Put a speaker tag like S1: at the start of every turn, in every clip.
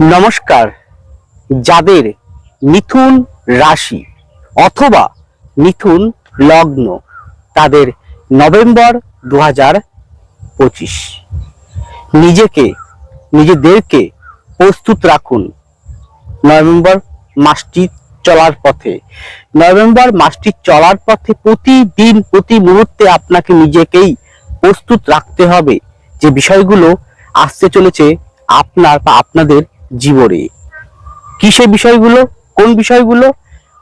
S1: নমস্কার। যাদের মিথুন রাশি অথবা মিথুন লগ্ন তাদের নভেম্বর দু পঁচিশ। নিজেকে, নিজেদেরকে প্রস্তুত রাখুন। নভেম্বর মাসটি চলার পথে। নভেম্বর মাসটি চলার পথে প্রতিদিন, প্রতি মুহূর্তে আপনাকে নিজেকেই প্রস্তুত রাখতে হবে। যে বিষয়গুলো আসতে চলেছে আপনার বা আপনাদের জীবনে। কি সেই বিষয়গুলো? কোন বিষয়গুলো?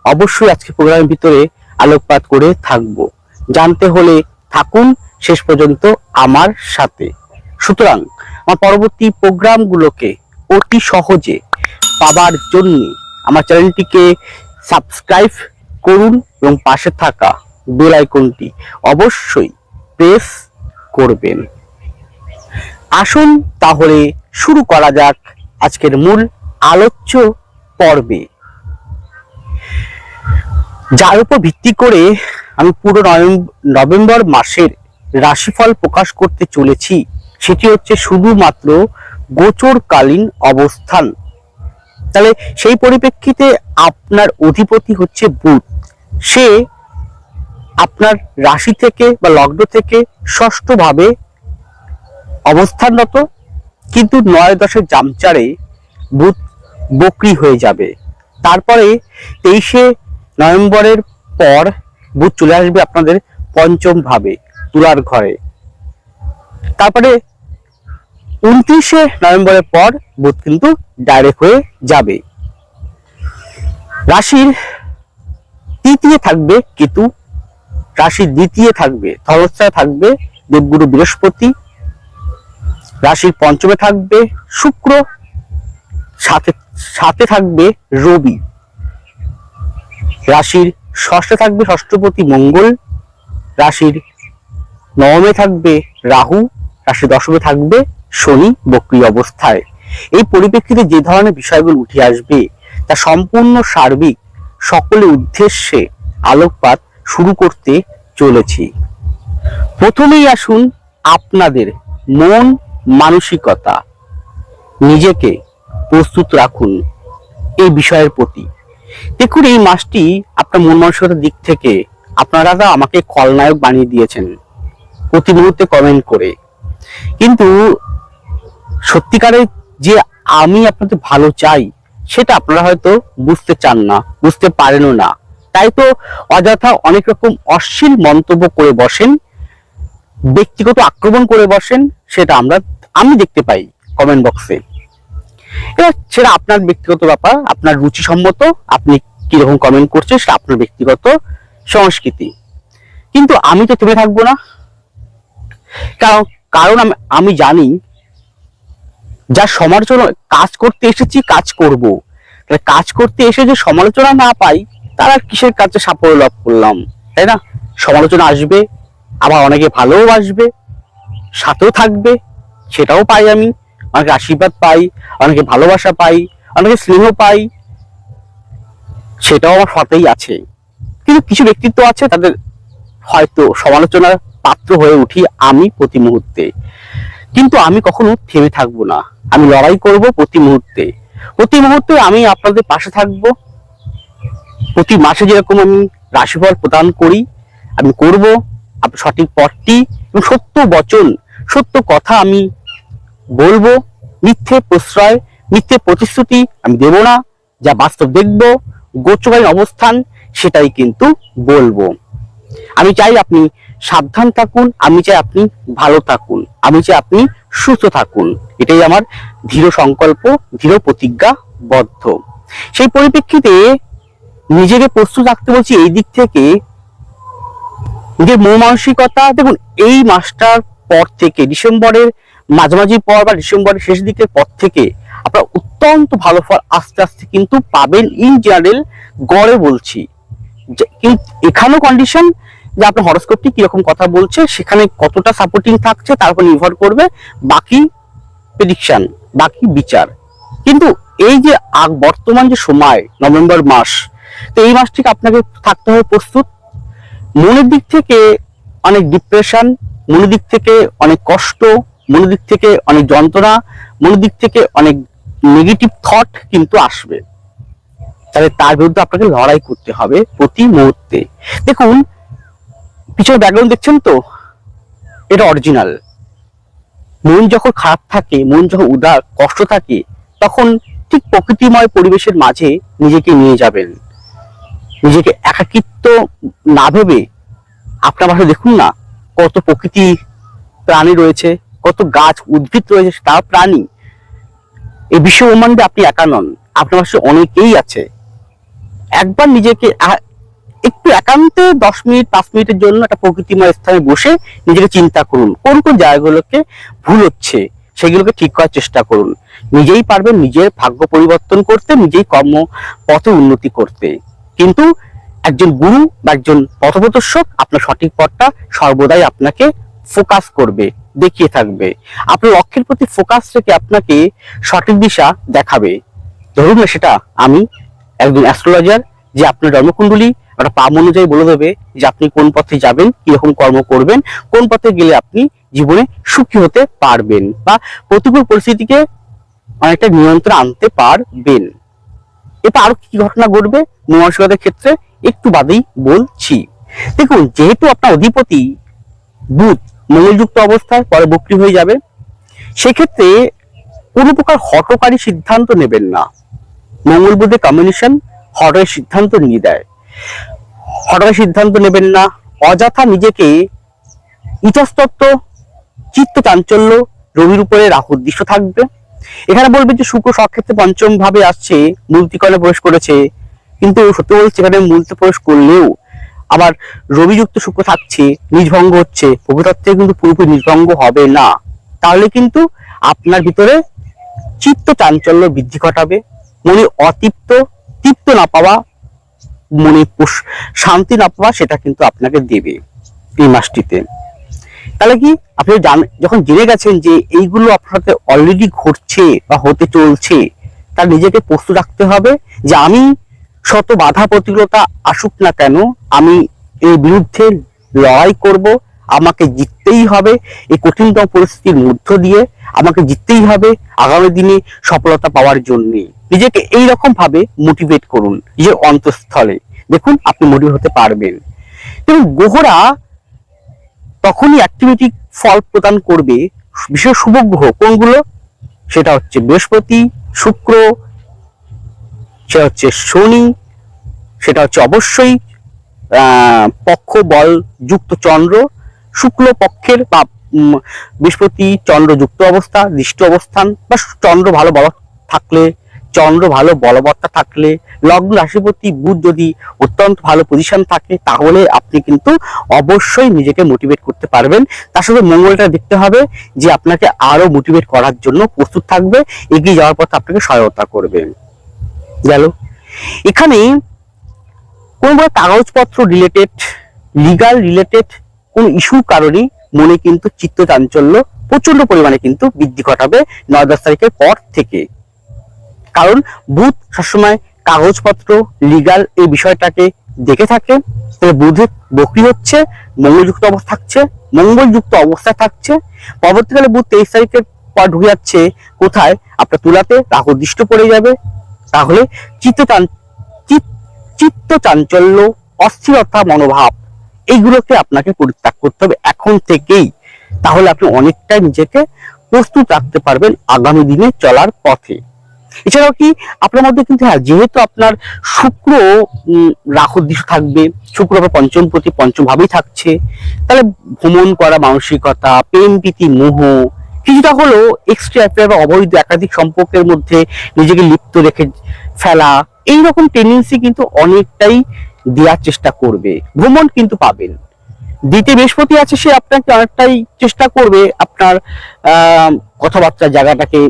S1: অবশ্যই আজকে প্রোগ্রামের ভিতরে আলোকপাত করে থাকব। জানতে হলে থাকুন, শেষ পর্যন্ত আমার সাথে। সুতরাং, আমার পরবর্তী প্রোগ্রামগুলোকে অতি সহজে পাবার জন্য আমার চ্যানেলটিকে সাবস্ক্রাইব করুন এবং পাশে থাকা বেল আইকনটি অবশ্যই প্রেস করবেন। আসুন তাহলে শুরু করা যাক আজকের মূল আলোচ্য পর্বে। যার উপর ভিত্তি করে আমি পুরো নভেম্বর মাসের রাশিফল প্রকাশ করতে চলেছি, সেটি হচ্ছে শুধুমাত্র গোচরকালীন অবস্থান। তাহলে সেই পরিপ্রেক্ষিতে আপনার অধিপতি হচ্ছে বুধ। সে আপনার রাশি থেকে বা লগ্ন থেকে ষষ্ঠভাবে অবস্থানরত কিন্তু নয় দশের জামচারে বুধ বকরি হয়ে যাবে। তারপরে তেইশে নভেম্বরের পর বুধ চলে আসবে আপনাদের পঞ্চম ভাবে, তুলার ঘরে। তারপরে উনত্রিশে নভেম্বরের পর বুধ কিন্তু ডাইরেক্ট হয়ে যাবে। রাশির তৃতীয় থাকবে কেতু। রাশির দ্বিতীয় থাকবে ধনস্থায় থাকবে দেবগুরু বৃহস্পতি। রাশির পঞ্চমে থাকবে শুক্র, সাথে সাথে থাকবে রবি। রাশির ষষ্ঠে থাকবে ষষ্ঠপতি মঙ্গল, রাশির নবমে থাকবে রাহু, রাশির দশমে থাকবে শনি বক্রি অবস্থায়। এই পরিপ্রেক্ষিতে যে ধরনের বিষয়গুলো উঠে আসবে, তা সম্পূর্ণ সার্বিক সকলের উদ্দেশ্যে আলোকপাত শুরু করতে চলেছি। প্রথমেই আসুন আপনাদের মন মানসিকতা নিজেকে প্রস্তুত রাখুন এই বিষয়ের প্রতি। দেখুন, এই মাসটি আপনার মন মানসিকতার দিক থেকে আপনারা আমাকে খলনায়ক বানিয়ে দিয়েছেন। প্রতি মুহূর্তে কমেন্ট করে। কিন্তু সত্যিকারে যে আমি আপনাদের ভালো চাই, সেটা আপনারা হয়তো বুঝতে চান না, বুঝতে পারেনও না। তাই তো অযথা অনেক রকম অশ্লীল মন্তব্য করে বসেন, ব্যক্তিগত আক্রমণ করে বসেন, সেটা আমরা আমি দেখতে পাই কমেন্ট বক্সে এবার সেটা আপনার ব্যক্তিগত ব্যাপার, আপনার রুচিসম্মত, আপনি কীরকম কমেন্ট করছেন সেটা আপনার ব্যক্তিগত সংস্কৃতি। কিন্তু আমি তো থেমে থাকব না। কারণ কারণ আমি জানি যা সমালোচনা, কাজ করতে এসেছি, কাজ করব। তাহলে কাজ করতে এসে যে সমালোচনা না পাই, তার কিসের কাছে সাফল্য লাভ করলাম? তাই না? সমালোচনা আসবে, আবার অনেকে ভালোও আসবে সাথেও থাকবে। সেটাও পাই আমি। অনেকে আশীর্বাদ পাই, অনেকে ভালোবাসা পাই, অনেকে স্নেহ পাই। সেটাও আমার সাথেই আছে। কিন্তু কিছু ব্যক্তিত্ব আছে তাদের হয়তো সমালোচনার পাত্র হয়ে উঠি আমি প্রতি মুহূর্তে। কিন্তু আমি কখনো থেমে থাকব না। আমি লড়াই করব প্রতি মুহূর্তে। প্রতি মুহূর্তে আমি আপনাদের পাশে থাকব। প্রতি মাসে যেরকম আমি রাশিফল প্রদান করি, আমি করব সঠিক পথটি এবং সত্য বচন, সত্য কথা আমি বলব, মিথ্যে প্রশ্রয়, মিথ্যে প্রতিশ্রুতি আমি দেব না, যা বাস্তব দেখব গোচরকালীন অবস্থান সেটাই কিন্তু বলব। আমি চাই আপনি সাবধান থাকুন, আমি চাই আপনি ভালো থাকুন, আমি চাই আপনি সুস্থ থাকুন। এটাই আমার দৃঢ় সংকল্প, দৃঢ় প্রতিজ্ঞাবদ্ধ সেই পরিপ্রেক্ষিতে নিজেকে প্রস্তুত রাখতে বলছি এই দিক থেকে নিজের মন মানসিকতা দেখুন, এই মাসটার পর থেকে, ডিসেম্বরের মাঝামাঝি পর বা ডিসেম্বরের শেষ দিকের পর থেকে আপনারা অত্যন্ত ভালো ফল আস্তে আস্তে কিন্তু পাবেন ইন জেনারেল গড়ে বলছি। এখানেও কন্ডিশন যে আপনার হরস্কোপটি কীরকম কথা বলছে, সেখানে কতটা সাপোর্টিং থাকছে, তার উপর নির্ভর করবে বাকি প্রেডিকশন বাকি বিচার। কিন্তু এই যে বর্তমান যে সময়, নভেম্বর মাস, তো এই মাসটিকে আপনাকে থাকতে হবে প্রস্তুত। মনের দিক থেকে অনেক ডিপ্রেশন মনের দিক থেকে অনেক কষ্ট মনের দিক থেকে অনেক যন্ত্রণা মনের দিক থেকে অনেক নেগেটিভ থট কিন্তু আসবে। তাহলে তার বিরুদ্ধে আপনাকে লড়াই করতে হবে প্রতি মুহূর্তে। দেখুন, পিছনে ব্যাকগ্রাউন্ড দেখছেন তো? এটা অরিজিনাল মন যখন খারাপ থাকে, মন যখন উদার, কষ্ট থাকে, তখন ঠিক প্রকৃতিময় পরিবেশের মাঝে নিজেকে নিয়ে যাবেন। নিজেকে একাকিত্ব না ভেবে, আপনার পাশে দেখুন না কত প্রকৃতি প্রাণী রয়েছে, কত গাছ উদ্ভিদ রয়েছে তার প্রাণী। এই বিশ্ব ব্রহ্মাণ্ডে আপনি একা নন, আপনার পাশে অনেকেই আছে। একবার নিজেকে একটু একান্তে দশ মিনিট, পাঁচ মিনিটের জন্য একটা প্রকৃতিময় স্থানে বসে নিজেকে চিন্তা করুন, কোন কোন জায়গাগুলোকে ভুল হচ্ছে, সেগুলোকে ঠিক করার চেষ্টা করুন। নিজেই পারবেন নিজের ভাগ্য পরিবর্তন করতে, নিজেই কর্ম পথে উন্নতি করতে। কিন্তু একজন গুরু বা একজন পথপ্রদর্শক আপনার সঠিক পথটা সর্বদাই আপনাকে ফোকাস করবে, দেখিয়ে থাকবে। আপনার লক্ষ্যের প্রতি ফোকাস রেখে আপনাকে সঠিক দিশা দেখাবে। ধরুন না সেটা আমি একজন অ্যাস্ট্রোলজার যে আপনার জন্মকুণ্ডলী একটা পাম অনুযায়ী বলে দেবে যে আপনি কোন পথে যাবেন, কীরকম কর্ম করবেন, কোন পথে গেলে আপনি জীবনে সুখী হতে পারবেন বা প্রতিকূল পরিস্থিতিকে অনেকটা নিয়ন্ত্রণ আনতে পারবেন। এটা আরও কি ঘটনা ঘটবে? মহাশিবতার ক্ষেত্রে একটু বাদেই বলছি। দেখুন, যেহেতু আপনার অধিপতি বুধ মঙ্গলযুক্ত অবস্থায় পরে বক্রি হয়ে যাবে, সেক্ষেত্রে কোনো প্রকার হটকারী সিদ্ধান্ত নেবেন না। মঙ্গল বুধের কম্বিনেশন হটের সিদ্ধান্ত নিয়ে দেয়। হঠাৎ সিদ্ধান্ত নেবেন না। অযথা নিজেকে ইতস্তত্ব চিত্ত চাঞ্চল্য রবির উপরে রাহুর দৃশ্য থাকবে। এখানে বলবে যে শুক্র সক্ষেত্রে পঞ্চম ভাবে আসছে মূর্তিকরণে প্রবেশ করেছে। কিন্তু সত্য বলছে, এখানে মূর্তি প্রবেশ করলেও আবার রবিযুক্ত শুক্র থাকছে নিজভঙ্গ হচ্ছে। প্রভুতত্ত্বে কিন্তু পুরোপুরি নিজভঙ্গ হবে না। তাহলে কিন্তু আপনার ভিতরে চিত্ত চাঞ্চল্য বৃদ্ধি ঘটাবে, মনে অতৃপ্ত, তৃপ্ত না পাওয়া, মনে শান্তি না পাওয়া, সেটা কিন্তু আপনাকে দেবে এই মাসটিতে। তাহলে কি? আপনি যখন জেনে গেছেন যে এইগুলো আপনার সাথে অলরেডি ঘটছে বা হতে চলছে তার নিজেকে প্রস্তুত রাখতে হবে যে আমি শত বাধা প্রতিকূলতা আসুক না কেন, আমি এর বিরুদ্ধে লড়াই করব, আমাকে জিততেই হবে, এই কঠিনতম পরিস্থিতির মধ্য দিয়ে আমাকে জিততেই হবে আগামী দিনে সফলতা পাওয়ার জন্য। নিজেকে এই রকম ভাবে মোটিভেট করুন নিজের অন্তঃস্থলে। দেখুন আপনি মোটিভেট হতে পারবেন। এবং গ্রহরা তখনই অ্যাক্টিভিটি ফল প্রদান করবে বিশেষ শুভ গ্রহ কোনগুলো? সেটা হচ্ছে বৃহস্পতি, শুক্র, সেটা হচ্ছে শনি, সেটা হচ্ছে অবশ্যই পক্ষ, বল যুক্ত চন্দ্র। শুক্ল পক্ষের বা বৃহস্পতি চন্দ্র যুক্ত অবস্থা, দৃষ্ট অবস্থান, বা চন্দ্র ভালো বল থাকলে চন্দ্র ভালো বলবত্তা থাকলে, লগ্ন রাশিপতি বুধ যদি অত্যন্ত ভালো পজিশন থাকে, তাহলে আপনি কিন্তু অবশ্যই নিজেকে মোটিভেট করতে পারবেন। তার সাথে মঙ্গলটা দেখতে হবে যে আপনাকে আরও মোটিভেট করার জন্য প্রস্তুত থাকবে, এগিয়ে যাওয়ার পথে আপনাকে সহায়তা করবে। গেল। এখানে কোন বড় কাগজপত্র রিলেটেড লিগাল রিলেটেড কোন ইস্যুর কারণে মনে কিন্তু চিত্ত চাঞ্চল্য প্রচণ্ড পরিমাণে কিন্তু বৃদ্ধি ঘটাবে নয় দশ তারিখের পর থেকে। কারণ বুধ সবসময় কাগজপত্র লিগাল এই বিষয়টাকে দেখে থাকে। তবে বুধের বকরি হচ্ছে, মঙ্গলযুক্ত অবস্থা থাকছে, মঙ্গলযুক্ত অবস্থায় থাকছে। পরবর্তীকালে বুধ তেইশ তারিখের পর ঢুকে যাচ্ছে কোথায়? আপনার তুলাতে রাহু দৃষ্ট পড়ে যাবে। তাহলে চিত্ত চান- চিত- চিত্ত চাঞ্চল্য অস্থিরতা, মনোভাব, এইগুলোকে আপনাকে পরিত্যাগ করতে হবে এখন থেকেই। তাহলে আপনি অনেকটাই নিজেকে প্রস্তুত রাখতে পারবেন আগামী দিনে চলার পথে। এছাড়াও কি আপনার মধ্যে কিন্তু হ্যাঁ যেহেতু আপনার শুক্র দিশ থাকবে, শুক্র আবার পঞ্চম প্রতি পঞ্চম ভাবেই থাকছে, তাহলে ভ্রমণ করা, মানসিকতা, প্রেম, প্রীতি, মোহ, কিছুটা হলো এক্সট্রা অ্যাফেয়ার বা অবৈধ একাধিক সম্পর্কের মধ্যে নিজেকে লিপ্ত রেখে ফেলা, এইরকম টেন্ডেন্সি কিন্তু অনেকটাই দেওয়ার চেষ্টা করবে। ভ্রমণ কিন্তু পাবেন। দ্বিতীয় বৃহস্পতি আছে, সে আপনাকে অনেকটাই চেষ্টা করবে আপনার, আহ, কথাবার্তার জায়গাটাকে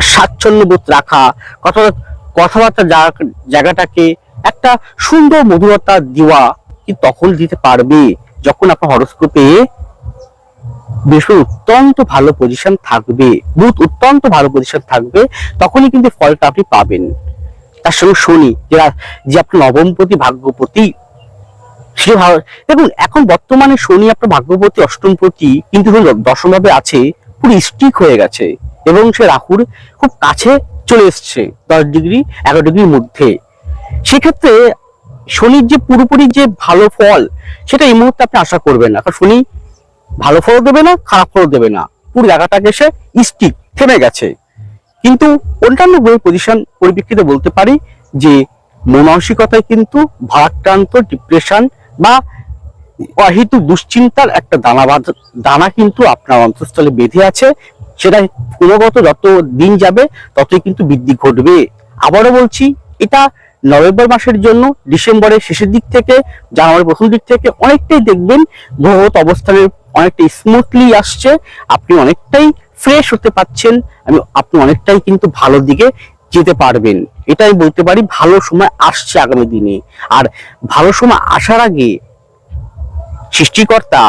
S1: স্বাচ্ছন্দ্যবোধ রাখা, কথা কথাবার্তা জায়গা- জায়গাটাকে একটা সুন্দর মধুরতা দেওয়া কি তখন দিতে পারবে? যখন আপনার হরস্কোপে বৃহস্পতি অত্যন্ত ভালো পজিশন থাকবে, বুধ অত্যন্ত ভালো পজিশন থাকবে, তখনই কিন্তু ফলটা আপনি পাবেন। তার সঙ্গে শনি, যে যে আপনার নবমপতি, ভাগ্যপতি, সে ভালো দেখুন, এখন বর্তমানে শনি আপনার ভাগ্যপতি, অষ্টমপতি কিন্তু দশম ভাবে আছে, পুরো স্টিক হয়ে গেছে। এবং সে রাহুর খুব কাছে চলে এসছে, দশ ডিগ্রি, এগারো ডিগ্রির মধ্যে। সেক্ষেত্রে শনির যে পুরোপুরি যে ভালো ফল, সেটা এই মুহূর্তে আপনি আশা করবেন না। কারণ শনি ভালো ফলও দেবে না, খারাপ ফলও দেবে না। পুরো জায়গাটাকে এসে স্টিক থেমে গেছে। কিন্তু অন্যান্য গ্রহের পজিশন পরিপ্রেক্ষিতে বলতে পারি যে, মানসিকতায় কিন্তু ভারাক্রান্ত ডিপ্রেশন বা অহেতু দুশ্চিন্তার একটা দানা দানা কিন্তু আপনার অন্তঃস্থলে বেঁধে আছে। সেটা ক্রমাগত যত দিন যাবে, ততই কিন্তু বৃদ্ধি ঘটবে। আবারও বলছি, এটা নভেম্বর মাসের জন্য, ডিসেম্বরের শেষের দিক থেকে, জানুয়ারির প্রথম দিক থেকে অনেকটাই দেখবেন গ্রহগত অবস্থানের অনেকটা স্মুথলি আসছে। আপনি অনেকটাই ফ্রেশ হতে পাচ্ছেন আমি আপনি অনেকটাই কিন্তু ভালো দিকে যেতে পারবেন। এটাই বলতে পারি, ভালো সময় আসছে আগামী দিনে। আর ভালো সময় আসার আগে সৃষ্টিকর্তা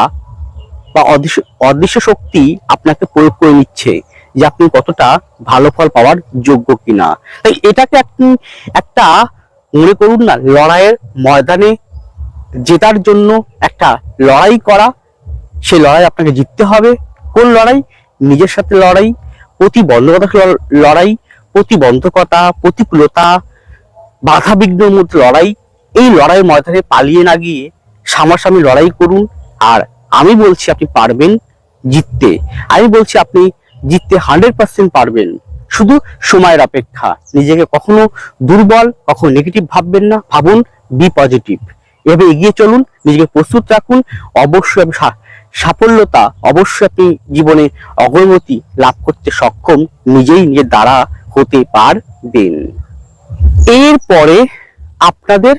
S1: বা অদৃশ্য অদৃশ্য শক্তি আপনাকে প্রয়োগ করে নিচ্ছে যে আপনি কতটা ভালো ফল পাওয়ার যোগ্য কিনা। তাই এটাকে আপনি একটা মনে করুন না, লড়াইয়ের ময়দানে জেতার জন্য একটা লড়াই করা সেই লড়াই আপনাকে জিততে হবে। কোন লড়াই? নিজের সাথে লড়াই প্রতিবন্ধকতা লড়াই, প্রতিবন্ধকতা, প্রতিকূলতা বাধা বিঘ্নের মধ্যে লড়াই। এই লড়াইয়ের ময়দানে পালিয়ে না গিয়ে সামনাসামনি লড়াই করুন আর আমি বলছি আপনি পারবেন জিততে। আমি বলছি আপনি জিততে হান্ড্রেড পার্সেন্ট পারবেন। শুধু সময়ের অপেক্ষা। নিজেকে কখনো দুর্বল, কখনো নেগেটিভ ভাববেন না। ভাবুন বি পজিটিভ এভাবে এগিয়ে চলুন, নিজেকে প্রস্তুত রাখুন। অবশ্যই আপনি সাফল্যতা, অবশ্যই আপনি জীবনে অগ্রগতি লাভ করতে সক্ষম। নিজেই নিজের দ্বারা হতে পারবেন। এরপরে আপনাদের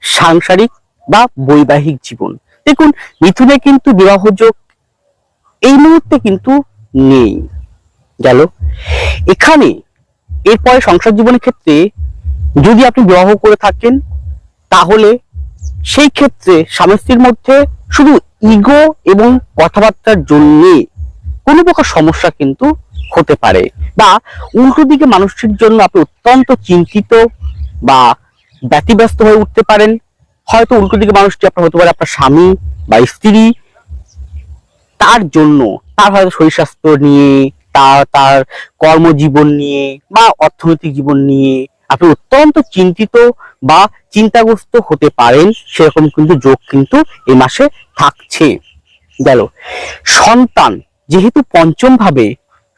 S1: সাংসারিক বা বৈবাহিক জীবন। দেখুন, মিথুনে কিন্তু বিবাহযোগ এই মুহূর্তে কিন্তু নেই। গেল। এখানে এরপরে সংসার জীবনের ক্ষেত্রে যদি আপনি বিবাহ করে থাকেন, তাহলে সেই ক্ষেত্রে স্বামী স্ত্রীর মধ্যে শুধু ইগো এবং কথাবার্তার জন্য কোনো প্রকার সমস্যা কিন্তু হতে পারে বা উল্টো দিকে মানুষটির জন্য আপনি অত্যন্ত চিন্তিত বা ব্যতিব্যস্ত হয়ে উঠতে পারেন। হয়তো উল্টো দিকে মানুষটি আপনার হতে পারে আপনার স্বামী বা স্ত্রী, তার জন্য তার হয়তো শরীর স্বাস্থ্য নিয়ে, তার তার কর্মজীবন নিয়ে বা অর্থনৈতিক জীবন নিয়ে আপনি অত্যন্ত চিন্তিত বা চিন্তাগ্রস্ত হতে পারেন, সেরকম কিন্তু যোগ কিন্তু এই মাসে থাকছে। গেল। সন্তান যেহেতু পঞ্চম ভাবে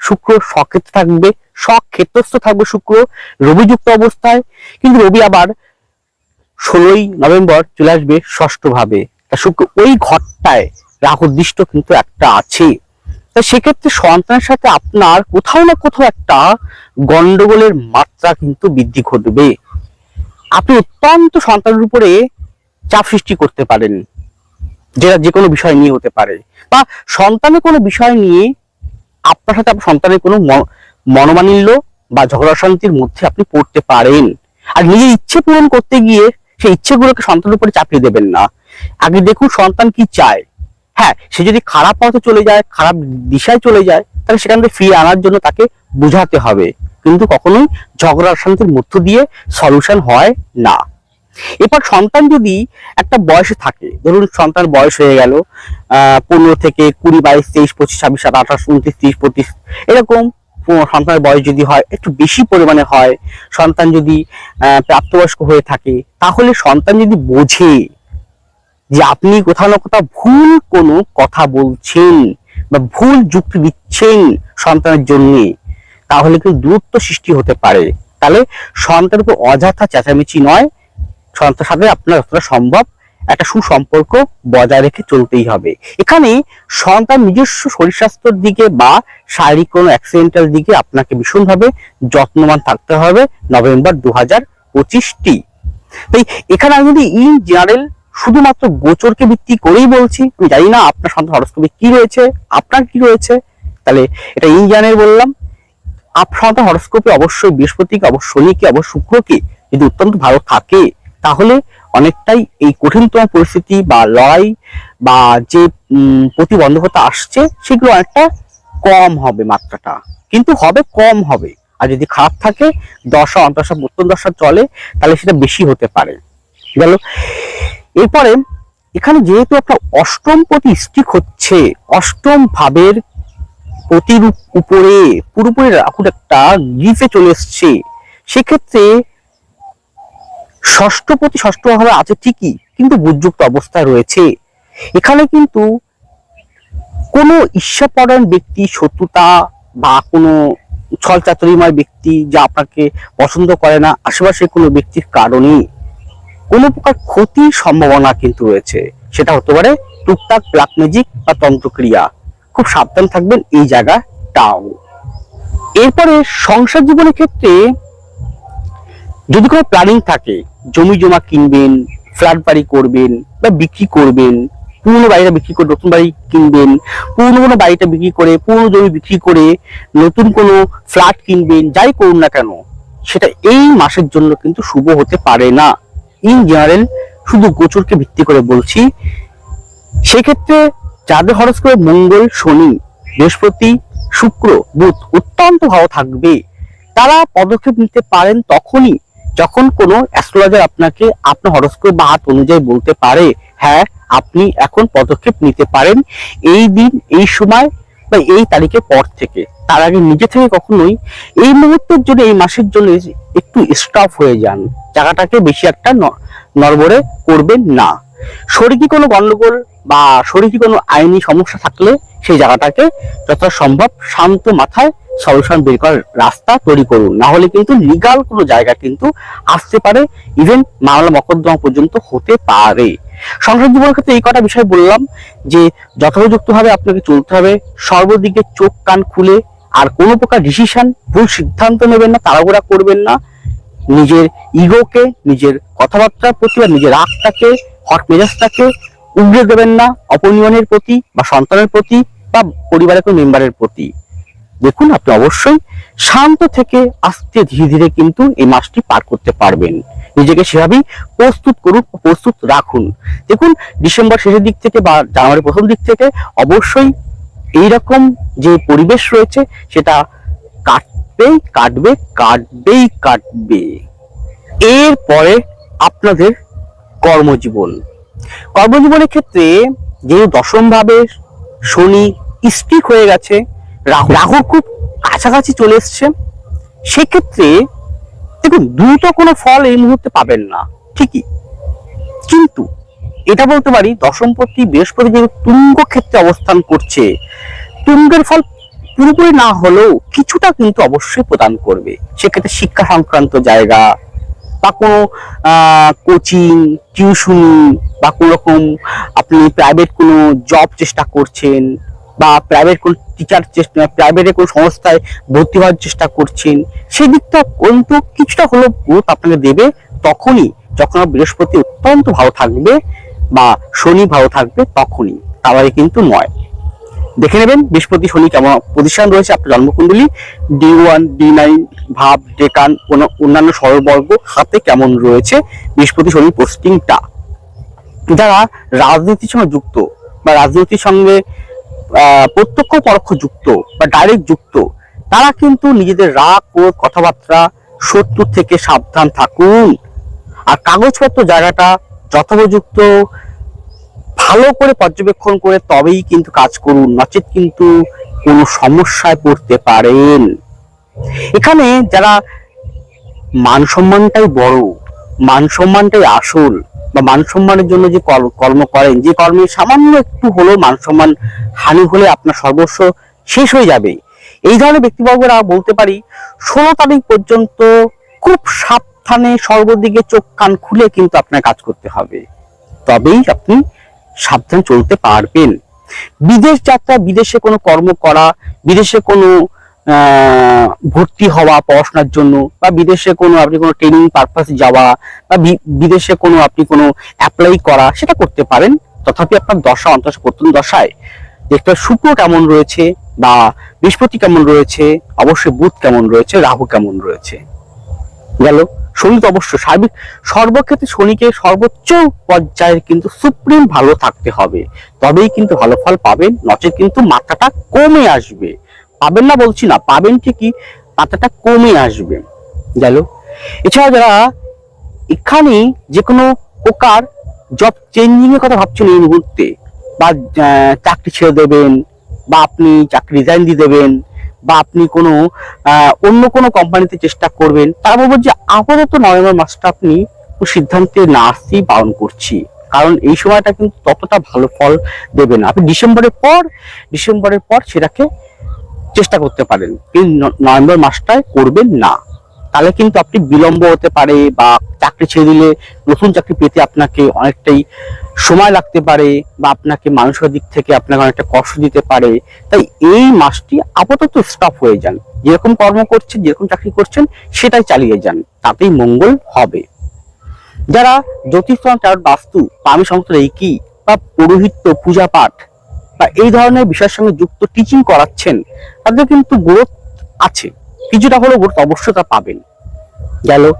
S1: শুক্র সক্ষেত্রে থাকবে, সক্ষেত্রস্থ থাকবে শুক্র, রবিযুক্ত অবস্থায়, কিন্তু রবি আবার ষোলোই নভেম্বর চলে আসবে ষষ্ঠ ভাবে তা শুক্র, ওই ঘরটায় রাহু দৃষ্ট কিন্তু একটা আছে। তা সেক্ষেত্রে সন্তানের সাথে আপনার কোথাও না কোথাও একটা গন্ডগোলের মাত্রা কিন্তু বৃদ্ধি ঘটবে। আপনি অত্যন্ত সন্তানের উপরে চাপ সৃষ্টি করতে পারেন। যেটা যে কোনো বিষয় নিয়ে হতে পারে। বা সন্তানের কোনো বিষয় নিয়ে আপনার সাথে আপনার সন্তানের কোনো ম- মনোমালিন্য বা ঝগড়া শান্তির মধ্যে আপনি পড়তে পারেন। আর নিজের ইচ্ছে পূরণ করতে গিয়ে সেই ইচ্ছেগুলোকে সন্তানের উপরে চাপিয়ে দেবেন না। আগে দেখুন সন্তান কি চায়। হ্যাঁ সে যদি খারাপ পথে চলে যায়, খারাপ দিশায় চলে যায়, তাহলে সেখান থেকে ফিরিয়ে আনার জন্য তাকে বুঝাতে হবে। কিন্তু কখনোই ঝগড়া শান্তির মধ্য দিয়ে সলিউশন হয় না। এরপর সন্তান যদি একটা বয়সে থাকে, ধরুন সন্তান বয়স হয়ে গেল, আহ, পনেরো থেকে কুড়ি, বাইশ, তেইশ, পঁচিশ, ছাব্বিশ, সাত, আঠাশ, উনত্রিশ, ত্রিশ পঁচিশ এরকম সন্তানের বয়স যদি হয়, একটু বেশি পরিমাণে হয়, সন্তান যদি প্রাপ্তবয়স্ক হয়ে থাকে, তাহলে সন্তান যদি বোঝে যে আপনি কোথাও না কোথাও ভুল কোনো কথা বলছেন বা ভুল যুক্তি দিচ্ছেন সন্তানের জন্য, তাহলে কিন্তু দূরত্ব সৃষ্টি হতে পারে। তাহলে সন্তানের উপর অযথা চেঁচামেচি নয়, সন্তানের সাথে আপনার যতটা সম্ভব একটা সুসম্পর্ক বজায় রেখে চলতেই হবে। এখানে সন্তান নিজস্ব শরীর স্বাস্থ্যের দিকে বা শারীরিক কোনো অ্যাক্সিডেন্টাল দিকে আপনাকে ভীষণভাবে যত্নবান থাকতে হবে নভেম্বর দু হাজার পঁচিশটি। তাই এখানে আমি যদি ইন জেনারেল শুধুমাত্র গোচরকে ভিত্তি করেই বলছি, আমি জানি না আপনার সন্তান হরস্কোপে কি রয়েছে, আপনার কি রয়েছে, তাহলে এটা ইন জেনারেল বললাম। আপনার হরস্কোপে অবশ্যই বৃহস্পতিকে, অবশ্যই শনিকে, অবশ্যই শুক্রকে যদি অত্যন্ত ভালো থাকে, তাহলে অনেকটাই এই কঠিনতম পরিস্থিতি বা লড়াই বা যে প্রতিবন্ধকতা আসছে, সেগুলো অনেকটা কম হবে মাত্রাটা। কিন্তু হবে, কম হবে। আর যদি খারাপ থাকে, দশা অন্তশা উত্তর দশা চলে, তাহলে সেটা বেশি হতে পারে। গেল। এরপরে, এখানে যেহেতু একটা অষ্টম প্রতি স্টিক হচ্ছে, অষ্টম ভাবের প্রতির উপরে, পুরোপুরি রাহুর একটা গ্রিফে চলে এসছে, সেক্ষেত্রে ষষ্ঠপতি ষষ্ঠ ভাবে আছে ঠিকই, কিন্তু বুজযুক্ত অবস্থায় রয়েছে। এখানে কিন্তু কোনো ঈর্ষাপরায়ণ ব্যক্তি, শত্রুতা বা কোনো ছল চাতুরিময় ব্যক্তি যা আপনাকে পছন্দ করে না, আশেপাশে কোনো ব্যক্তির কারণে কোনো প্রকার ক্ষতির সম্ভাবনা কিন্তু রয়েছে। সেটা হতে পারে টুকটাক ব্ল্যাক ম্যাজিক বা তন্ত্রক্রিয়া। খুব সাবধান থাকবেন এই জায়গাটাও। এরপরে সংসার জীবনের ক্ষেত্রে যদি কোনো প্ল্যানিং থাকে জমি জমা কিনবেন ফ্ল্যাট বাড়ি করবেন বা বিক্রি করবেন, পুরনো বাড়িটা বিক্রি করে নতুন বাড়ি কিনবেন, পুরনো কোনো বাড়িটা বিক্রি করে, পুরনো জমি বিক্রি করে নতুন কোনো ফ্ল্যাট কিনবেন, যাই করুন না কেন, সেটা এই মাসের জন্য কিন্তু শুভ হতে পারে না। ইন জেনারেল শুধু গোচরকে ভিত্তি করে বলছি, সেক্ষেত্রে যাদের হরস করে মঙ্গল, শনি, বৃহস্পতি, শুক্র, বুধ অত্যন্ত ভালো থাকবে, তারা পদক্ষেপ নিতে পারেন তখনই। যখন কোনো অ্যাস্ট্রোলজার আপনাকে আপনার হরস্কোপ বা হাত অনুযায়ী বলতে পারে হ্যাঁ আপনি এখন পদক্ষেপ নিতে পারেন এই দিন, এই সময় বা এই তারিখের পর থেকে। তার আগে নিজে থেকে কখনোই এই মুহূর্তের জন্য, এই মাসের জন্য একটু স্টপ হয়ে যান। জায়গাটাকে বেশি একটা নড়বড়ে করবেন না। শরীরে কোনো গন্ডগোল বা শরীরে কোনো আইনি সমস্যা থাকলে সেই জায়গাটাকে যতটা সম্ভব শান্ত মাথায় সলিউশন বের করার রাস্তা তৈরি করুন। না হলে কিন্তু লিগাল কোনো জায়গা কিন্তু আসতে পারে ইভেন মামলা মকদ্দমা পর্যন্ত হতে পারে। সংসার জীবনের ক্ষেত্রে এই কটা বিষয় বললাম যে যথাযথভাবে আপনাকে চলতে হবে, সর্বদিকে চোখ কান খুলে, আর কোনো প্রকার ডিসিশন ভুল সিদ্ধান্ত নেবেন না, তাড়াহুড়া করবেন না। নিজের ইগোকে নিজের কথাবার্তার প্রতি বা নিজের রাগটাকে, হট মেজাজটাকে উগড়ে দেবেন না অপনিয়নের প্রতি বা সন্তানের প্রতি বা পরিবারের কোনো মেম্বারের প্রতি। দেখুন, আপনি অবশ্যই শান্ত থেকে আস্তে ধীরে ধীরে কিন্তু এই মাসটি পার করতে পারবেন। নিজেকে সেভাবেই প্রস্তুত করুন, প্রস্তুত রাখুন। দেখুন, ডিসেম্বর শেষের দিক থেকে বা জানুয়ারি প্রথম দিক থেকে অবশ্যই এইরকম যে পরিবেশ রয়েছে, সেটা কাটবেই কাটবে কাটবেই কাটবে। এরপরে আপনাদের কর্মজীবন। কর্মজীবনের ক্ষেত্রে যে দশম ভাবে শনি স্টিক হয়ে গেছে রাহুর খুব কাছাকাছি চলে এসছে। সেক্ষেত্রে দেখুন, দ্রুত কোনো ফল এই মুহূর্তে পাবেন না, ঠিকই। কিন্তু এটা বলতে পারি, দশমপতি বৃহস্পতি যে তুঙ্গ ক্ষেত্রে অবস্থান করছে, তুঙ্গের ফল পুরোপুরি না হলেও কিছুটা কিন্তু অবশ্যই প্রদান করবে। সেক্ষেত্রে শিক্ষা সংক্রান্ত জায়গা বা কোনো কোচিং, টিউশনি বা কোনো রকম আপনি প্রাইভেট কোনো জব চেষ্টা করছেন বা প্রাইভেট কোনো টিচার প্রাইভেটে কোনো সংস্থায় ভর্তি হওয়ার চেষ্টা করছেন সেই দিকটা কিন্তু কিছুটা হলেও গ্রোথ আপনাকে দেবে তখনই, যখন বৃহস্পতি অত্যন্ত ভালো থাকবে বা শনি ভালো থাকবে তখনই, তার আগে কিন্তু নয়। দেখে নেবেন বৃহস্পতি, শনি কেমন পজিশন রয়েছে, আপনার জন্মকুণ্ডলী ডি ওয়ান ডি নাইন ভাব, ডেকান, অন্য- অন্যান্য সরবর্গ হাতে কেমন রয়েছে বৃহস্পতি, শনি পোস্টিংটা যারা রাজনীতির সঙ্গে যুক্ত বা রাজনীতির সঙ্গে প্রত্যক্ষ, পরোক্ষ যুক্ত বা ডাইরেক্ট যুক্ত, তারা কিন্তু নিজেদের রাগ ও কথাবার্তা, শত্রু থেকে সাবধান থাকুন। আর কাগজপত্র জায়গাটা যথোপযুক্ত ভালো করে পর্যবেক্ষণ করে তবেই কিন্তু কাজ করুন। নচেত কিন্তু কোনো সমস্যায় পড়তে পারেন। এখানে যারা মান সম্মানটাই বড়, মান সম্মানটাই আসল বা মান সম্মানের জন্য যে কর- কর্ম করেন, যে কর্মে সামান্য একটু হলেও মান সম্মান হানি হলে আপনার সর্বস্ব শেষ হয়ে যাবে। এই ধরনের ব্যক্তিবর্গরা বলতে পারি, ষোলো তারিখ পর্যন্ত খুব সাবধানে সর্বদিকে চোখ, কান খুলে কিন্তু আপনার কাজ করতে হবে। তবেই আপনি সাবধান চলতে পারবেন। বিদেশ যাত্রা, বিদেশে কোনো কর্ম করা, বিদেশে কোনো ভর্তি হওয়া, পড়াশোনার জন্য, বা বিদেশে কোনো আপনি কোনো ট্রেনিং পারপাসে যাওয়া, বা বিদেশে কোনো আপনি কোনো অ্যাপ্লাই করা, সেটা করতে পারেন। তথাপি আপনার দশা অন্তর প্রথম দশায়। দেখতে শুক্র কেমন রয়েছে, বা বৃহস্পতি কেমন রয়েছে, অবশ্যই বুধ কেমন রয়েছে, রাহু কেমন রয়েছে। গেল। শনি তো অবশ্য সার্বিক, সর্বক্ষেত্রে শনিকে সর্বোচ্চ পর্যায়ে কিন্তু সুপ্রিম ভালো থাকতে হবে। তবেই কিন্তু ভালো ফল পাবেন, নচেত কিন্তু মাত্রাটা কমে আসবে। পাবেন না বলছি না, পাবেন ঠিকই, পাতাটা কমে আসবে। গেল। এছাড়া যারা এখানে যে কোনো প্রকার জব চেঞ্জিং এর কথা ভাবছেন এই মুহূর্তে, বা চাকরি ছেড়ে দেবেন, বা আপনি চাকরি রিজাইন দিয়ে দেবেন, বা আপনি কোনো অন্য কোনো কোম্পানিতে চেষ্টা করবেন, তার বলব যে আপাতত নভেম্বর মাসটা আপনি সিদ্ধান্তে না আসতেই বারণ করছি। কারণ এই সময়টা কিন্তু ততটা ভালো ফল দেবে না। আপনি ডিসেম্বরের পর ডিসেম্বরের পর সেটাকে চেষ্টা করতে পারেন কিন্তু নভেম্বর মাসটায় করবেন না। তাহলে কিন্তু আপনি বিলম্ব হতে পারে বা চাকরি ছেড়ে দিলে নতুন চাকরি পেতে আপনাকে অনেকটাই সময় লাগতে পারে বা আপনাকে মানুষের দিক থেকে আপনাকে অনেকটা কষ্ট দিতে পারে। তাই এই মাসটি আপাতত স্টপ হয়ে যান। যেরকম কর্ম করছেন, যেরকম চাকরি করছেন, সেটাই চালিয়ে যান। তাতেই মঙ্গল হবে। যারা জ্যোতিষ বাস্তু আমি সমস্ত রেকি বা পুরোহিত্য পূজা পাঠ বা এই ধরনের বিষয়ের সঙ্গে যুক্ত টিচিং করাচ্ছেন, তাদের কিন্তু গ্রোথ আছে। কিছুটা হলেও গ্রোথ অবশ্যই তা পাবেন। গেল।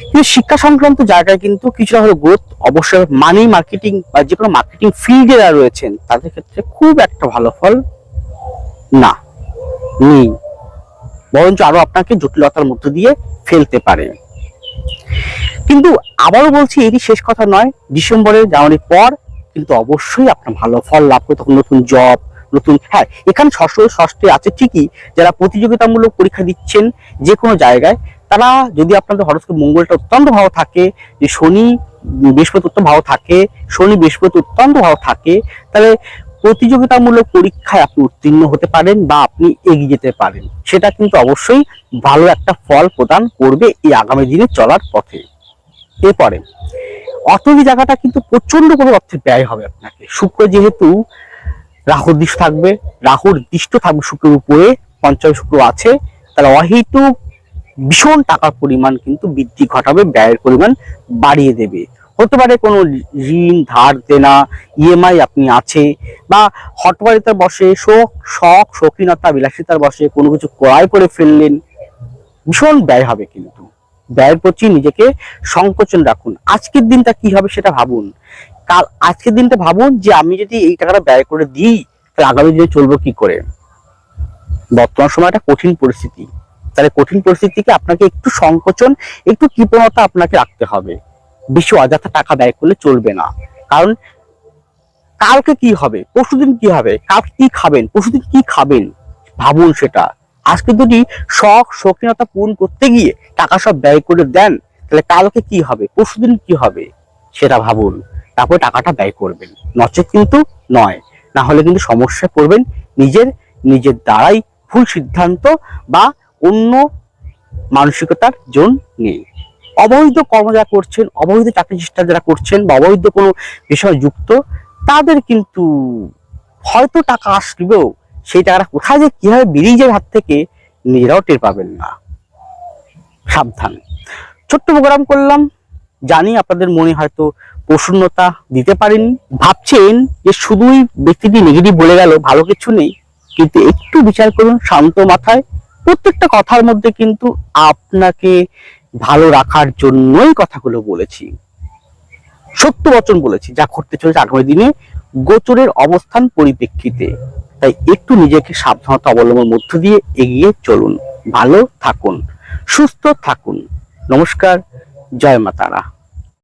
S1: কিন্তু শিক্ষা সংক্রান্ত জায়গায় কিন্তু কিছুটা হলেও গ্রোথ অবশ্যই মানি মার্কেটিং বা যে কোনো মার্কেটিং ফিল্ডে যারা রয়েছেন, তাদের ক্ষেত্রে খুব একটা ভালো ফল না। নেই। বরঞ্চ আরও আপনাকে জটিলতার মধ্য দিয়ে ফেলতে পারে। কিন্তু আবারও বলছি, এটি শেষ কথা নয়। ডিসেম্বরে জানুয়ারির পর কিন্তু অবশ্যই আপনার ভালো ফল লাভ করে তখন নতুন জব নতুন হ্যাঁ এখানে ষষ্ঠ, ষষ্ঠে আছে ঠিকই, যারা প্রতিযোগিতামূলক পরীক্ষা দিচ্ছেন যে কোনো জায়গায়, তারা যদি আপনাদের হরস্কোপ মঙ্গলটা অত্যন্ত ভালো থাকে, যে শনি বৃহস্পতি অত্যন্ত ভালো থাকে, শনি বৃহস্পতি অত্যন্ত ভালো থাকে, তাহলে প্রতিযোগিতামূলক পরীক্ষায় আপনি উত্তীর্ণ হতে পারেন বা আপনি এগিয়ে যেতে পারেন। সেটা কিন্তু অবশ্যই ভালো একটা ফল প্রদান করবে এই আগামী দিনে চলার পথে। এরপরে অর্থনীতি জায়গাটা কিন্তু প্রচণ্ড করে অর্থের ব্যয় হবে আপনাকে। শুক্র যেহেতু রাহুর দৃষ্ট থাকবে, রাহুর দৃষ্ট থাকবে শুক্রের উপরে, পঞ্চম শুক্র আছে, তাহলে অহেতু ভীষণ টাকার পরিমাণ কিন্তু বৃদ্ধি ঘটাবে, ব্যয়ের পরিমাণ বাড়িয়ে দেবে। হতে পারে কোনো ঋণ, ধার দেনা ইএমআই আপনি আছে, বা হটবাড়িতে বসে, শোক, শখ, শৌখিনতা, বিলাসিতার বসে কোনো কিছু ক্রয় করে ফেললেন, ভীষণ ব্যয় হবে কিন্তু। ব্যয়ের প্রতি নিজেকে সংকোচন রাখুন। আজকের দিনটা কি হবে সেটা ভাবুন। কাল আজকের দিনটা ভাবুন যে আমি যদি এই টাকাটা ব্যয় করে দিই, তাহলে আগামী দিনে চলবো কি করে? বর্তমান সময়টা কঠিন পরিস্থিতি। তাহলে কঠিন পরিস্থিতিকে আপনাকে একটু সংকোচন, একটু কৃপণতা আপনাকে রাখতে হবে। বেশি অযথা টাকা ব্যয় করলে চলবে না। কারণ কালকে কি হবে? পরশুদিন কি হবে? কাল কি খাবেন? পরশুদিন কি খাবেন? ভাবুন সেটা। আজকে যদি শখ, শৌখিনতা পূরণ করতে গিয়ে টাকা সব ব্যয় করে দেন, তাহলে কালকে কি হবে? পরশুদিন কি হবে? সেটা ভাবুন। তারপরে টাকাটা ব্যয় করবেন। নচেত কিন্তু নয়। না হলে কিন্তু সমস্যায় পড়বেন নিজের নিজের দ্বারাই ভুল সিদ্ধান্ত বা অন্য মানসিকতার জোন নেই। অবৈধ কর্ম যারা করছেন, অবৈধ চাকরি চেষ্টা যারা করছেন বা অবৈধ কোনো বিষয় যুক্ত, তাদের কিন্তু হয়তো টাকা আসলেও সেই টাকাটা কোথায় যে কীভাবে বেরিয়ে যায় হাত থেকে নিজেরাও টের পাবেন না। সাবধান। ছোট্ট প্রোগ্রাম করলাম। জানি আপনাদের মনে হয়তো প্রসন্নতা দিতে পারেন। ভাবছেন যে শুধুই ব্যক্তিটি নেগেটিভ বলে গেল, ভালো কিছু নেই। কিন্তু একটু বিচার করুন শান্ত মাথায়। প্রত্যেকটা কথার মধ্যে কিন্তু আপনাকে ভালো রাখার জন্যই কথাগুলো বলেছি। সত্য বচন বলেছি, যা ঘটতে চলেছে আগামী দিনে। গোচরের অবস্থান পরিপ্রেক্ষিতে। তাই একটু নিজেকে সাবধানতা অবলম্বনের মধ্য দিয়ে এগিয়ে চলুন। ভালো থাকুন, সুস্থ থাকুন। নমস্কার, জয় মা তারা।